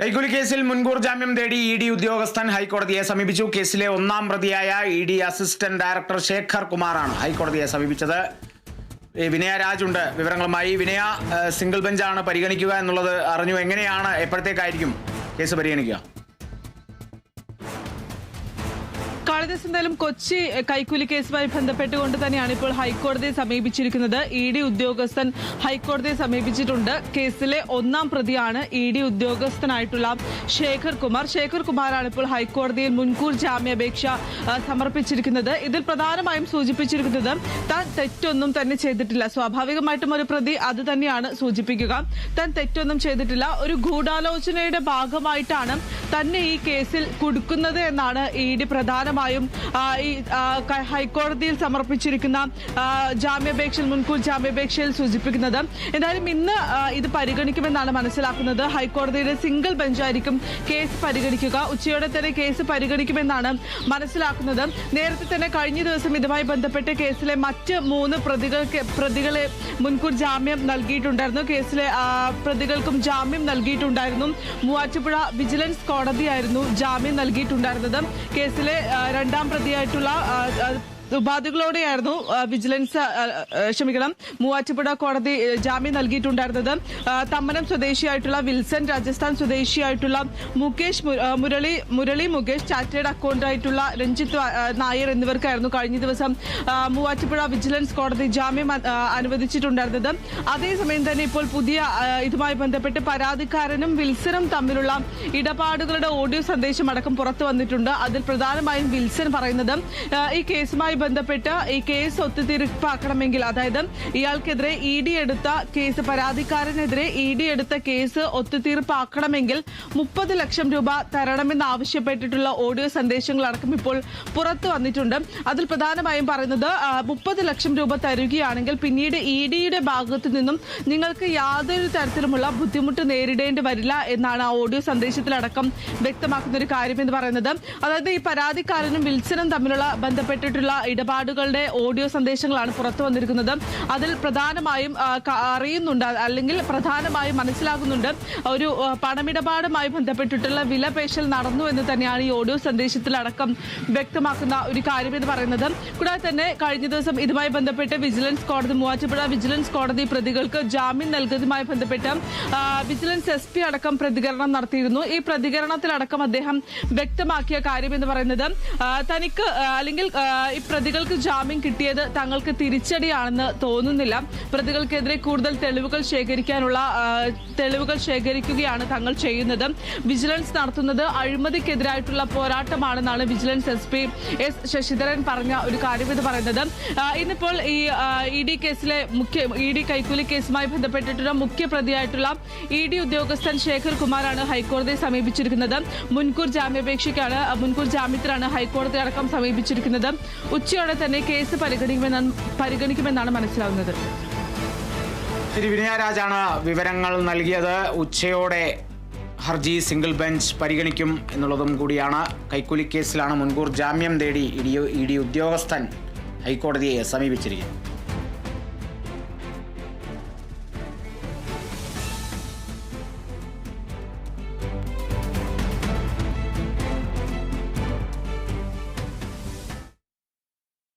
കൈക്കൂലി കേസിൽ മുൻകൂർ ജാമ്യം തേടി ഇ ഡി ഉദ്യോഗസ്ഥൻ ഹൈക്കോടതിയെ സമീപിച്ചു. കേസിലെ ഒന്നാം പ്രതിയായ E D assistant director Shekhar കുമാറാണ് ഹൈക്കോടതിയെ സമീപിച്ചത്. വിനയ രാജുണ്ട് വിവരങ്ങളുമായി വിനയ സിംഗിൾ ബെഞ്ചാണ് പരിഗണിക്കുക എന്നുള്ളത് അറിഞ്ഞു. എങ്ങനെയാണ് എപ്പോഴത്തേക്കായിരിക്കും കേസ് പരിഗണിക്കുക? കാളിദാസ് എന്തായാലും കൊച്ചി കൈക്കൂലി കേസുമായി ബന്ധപ്പെട്ടുകൊണ്ട് തന്നെയാണ് ഇപ്പോൾ ഹൈക്കോടതിയെ സമീപിച്ചിരിക്കുന്നത്. ഇ ഡി ഉദ്യോഗസ്ഥൻ ഹൈക്കോടതിയെ സമീപിച്ചിട്ടുണ്ട്. കേസിലെ ഒന്നാം പ്രതിയാണ് ഇ ഡി ഉദ്യോഗസ്ഥനായിട്ടുള്ള ശേഖർ കുമാർ. ശേഖർ കുമാറാണ് ഇപ്പോൾ ഹൈക്കോടതിയിൽ മുൻകൂർ ജാമ്യാപേക്ഷ സമർപ്പിച്ചിരിക്കുന്നത്. ഇതിൽ പ്രധാനമായും സൂചിപ്പിച്ചിരിക്കുന്നത് താൻ തെറ്റൊന്നും തന്നെ ചെയ്തിട്ടില്ല. സ്വാഭാവികമായിട്ടും ഒരു പ്രതി അത് തന്നെയാണ് സൂചിപ്പിക്കുക. താൻ തെറ്റൊന്നും ചെയ്തിട്ടില്ല. ഒരു ഗൂഢാലോചനയുടെ ഭാഗമായിട്ടാണ് തന്നെ ഈ കേസിൽ കുടുക്കുന്നത് എന്നാണ് ഇ ഡി പ്രധാനമായും ആ, ഈ ഹൈക്കോടതിയിൽ സമർപ്പിച്ചിരിക്കുന്ന ജാമ്യാപേക്ഷയിൽ മുൻകൂർ ജാമ്യാപേക്ഷയിൽ സൂചിപ്പിക്കുന്നത് എന്തായാലും ഇന്ന് ഇത് പരിഗണിക്കുമെന്നാണ് മനസ്സിലാക്കുന്നത്. ഹൈക്കോടതിയുടെ സിംഗിൾ ബെഞ്ചായിരിക്കും കേസ് പരിഗണിക്കുക. ഉച്ചയോടെ തന്നെ കേസ് പരിഗണിക്കുമെന്നാണ് മനസ്സിലാക്കുന്നത്. നേരത്തെ തന്നെ കഴിഞ്ഞ ദിവസം ഇതുമായി ബന്ധപ്പെട്ട് കേസിലെ മറ്റ് മൂന്ന് പ്രതികൾക്ക് പ്രതികളെ മുൻകൂർ ജാമ്യം നൽകിയിട്ടുണ്ടായിരുന്നു. കേസിലെ പ്രതികൾക്കും ജാമ്യം നൽകിയിട്ടുണ്ടായിരുന്നു. മൂവാറ്റുപുഴ വിജിലൻസ് കോടതിയായിരുന്നു ജാമ്യം നൽകിയിട്ടുണ്ടായിരുന്നത്. കേസിലെ ആ, രണ്ടാം പ്രതിയായിട്ടുള്ള ഉപാധികളോടെയായിരുന്നു വിജിലൻസ് ക്ഷമിക്കണം മൂവാറ്റുപുഴ കോടതി ജാമ്യം നൽകിയിട്ടുണ്ടായിരുന്നത്. തമ്മനം സ്വദേശിയായിട്ടുള്ള വിൽസൺ രാജസ്ഥാൻ സ്വദേശിയായിട്ടുള്ള മുകേഷ് മുരളി മുരളി മുകേഷ് ചാറ്റേഡ് അക്കൗണ്ട് ആയിട്ടുള്ള രഞ്ജിത്ത് നായർ എന്നിവർക്കായിരുന്നു കഴിഞ്ഞ ദിവസം മൂവാറ്റുപുഴ വിജിലൻസ് കോടതി ജാമ്യം അനുവദിച്ചിട്ടുണ്ടായിരുന്നത്. അതേസമയം തന്നെ ഇപ്പോൾ പുതിയ ഇതുമായി ബന്ധപ്പെട്ട് പരാതിക്കാരനും വിൽസനും തമ്മിലുള്ള ഇടപാടുകളുടെ ഓഡിയോ സന്ദേശം അടക്കം പുറത്തു വന്നിട്ടുണ്ട്. അതിൽ പ്രധാനമായും വിൽസൺ പറയുന്നത് ഈ കേസുമായി ബന്ധപ്പെട്ട് ഈ കേസ് ഒത്തുതീർപ്പാക്കണമെങ്കിൽ അതായത് ഇയാൾക്കെതിരെ ഇ ഡി എടുത്ത കേസ് പരാതിക്കാരനെതിരെ ഇ ഡി എടുത്ത കേസ് ഒത്തുതീർപ്പാക്കണമെങ്കിൽ മുപ്പത് ലക്ഷം രൂപ തരണമെന്ന് ആവശ്യപ്പെട്ടിട്ടുള്ള ഓഡിയോ സന്ദേശങ്ങളടക്കം ഇപ്പോൾ പുറത്തു വന്നിട്ടുണ്ട്. അതിൽ പ്രധാനമായും പറയുന്നത് മുപ്പത് ലക്ഷം രൂപ തരുകയാണെങ്കിൽ പിന്നീട് ഇ ഡിയുടെ ഭാഗത്തു നിന്നും നിങ്ങൾക്ക് യാതൊരു തരത്തിലുമുള്ള ബുദ്ധിമുട്ട് നേരിടേണ്ടി വരില്ല എന്നാണ് ആ ഓഡിയോ സന്ദേശത്തിലടക്കം വ്യക്തമാക്കുന്ന ഒരു കാര്യം എന്ന് പറയുന്നത്. അതായത് ഈ പരാതിക്കാരനും വിൽസനും തമ്മിലുള്ള ബന്ധപ്പെട്ടിട്ടുള്ള ഇടപാടുകളുടെ ഓഡിയോ സന്ദേശങ്ങളാണ് പുറത്തു വന്നിരിക്കുന്നത്. അതിൽ പ്രധാനമായും അറിയുന്നുണ്ട് അല്ലെങ്കിൽ പ്രധാനമായും മനസ്സിലാകുന്നുണ്ട് ഒരു പണമിടപാടുമായി ബന്ധപ്പെട്ടിട്ടുള്ള വിലപേശൽ നടന്നു എന്ന് തന്നെയാണ് ഈ ഓഡിയോ സന്ദേശത്തിലടക്കം വ്യക്തമാക്കുന്ന ഒരു കാര്യം എന്ന് പറയുന്നത്. കൂടാതെ തന്നെ കഴിഞ്ഞ ദിവസം ഇതുമായി ബന്ധപ്പെട്ട് വിജിലൻസ് കോടതി മൂവാറ്റുപുഴ വിജിലൻസ് കോടതി പ്രതികൾക്ക് ജാമ്യം നൽകുന്നതുമായി ബന്ധപ്പെട്ട് വിജിലൻസ് എസ് പി അടക്കം പ്രതികരണം നടത്തിയിരുന്നു. ഈ പ്രതികരണത്തിലടക്കം അദ്ദേഹം വ്യക്തമാക്കിയ കാര്യം എന്ന് പറയുന്നത് തനിക്ക് അല്ലെങ്കിൽ പ്രതികൾക്ക് ജാമ്യം കിട്ടിയത് തങ്ങൾക്ക് തിരിച്ചടിയാണെന്ന് തോന്നുന്നില്ല. പ്രതികൾക്കെതിരെ കൂടുതൽ തെളിവുകൾ ശേഖരിക്കാനുള്ള തെളിവുകൾ ശേഖരിക്കുകയാണ് തങ്ങൾ ചെയ്യുന്നത്. വിജിലൻസ് നടത്തുന്നത് അഴിമതിക്കെതിരായിട്ടുള്ള പോരാട്ടമാണെന്നാണ് vigilance S P S Sasidharan പറഞ്ഞ ഒരു കാര്യം ഇത് പറയുന്നത്. ഇന്നിപ്പോൾ ഈ ഇ ഡി കേസിലെ മുഖ്യ ഇ ഡി കൈക്കൂലി കേസുമായി ബന്ധപ്പെട്ടിട്ടുള്ള മുഖ്യ പ്രതിയായിട്ടുള്ള ഇ ഡി ഉദ്യോഗസ്ഥൻ ശേഖർ കുമാറാണ് ഹൈക്കോടതിയെ സമീപിച്ചിരിക്കുന്നത്. മുൻകൂർ ജാമ്യാപേക്ഷയ്ക്കാണ് മുൻകൂർ ജാമ്യത്തിലാണ് ഹൈക്കോടതി അടക്കം സമീപിച്ചിരിക്കുന്നത്. ഉച്ചയോടെ തന്നെ കേസ് പരിഗണിക്കുമെന്നാണ് പരിഗണിക്കുമെന്നാണ് മനസ്സിലാവുന്നത്. ശരി വിനയ രാജാണ് വിവരങ്ങൾ നൽകിയത്. ഉച്ചയോടെ ഹർജി സിംഗിൾ ബെഞ്ച് പരിഗണിക്കും എന്നുള്ളതും കൂടിയാണ്. കൈക്കൂലി കേസിലാണ് മുൻകൂർ ജാമ്യം തേടി ഇ ഡി ഉദ്യോഗസ്ഥൻ ഹൈക്കോടതിയെ സമീപിച്ചിരിക്കുന്നത്.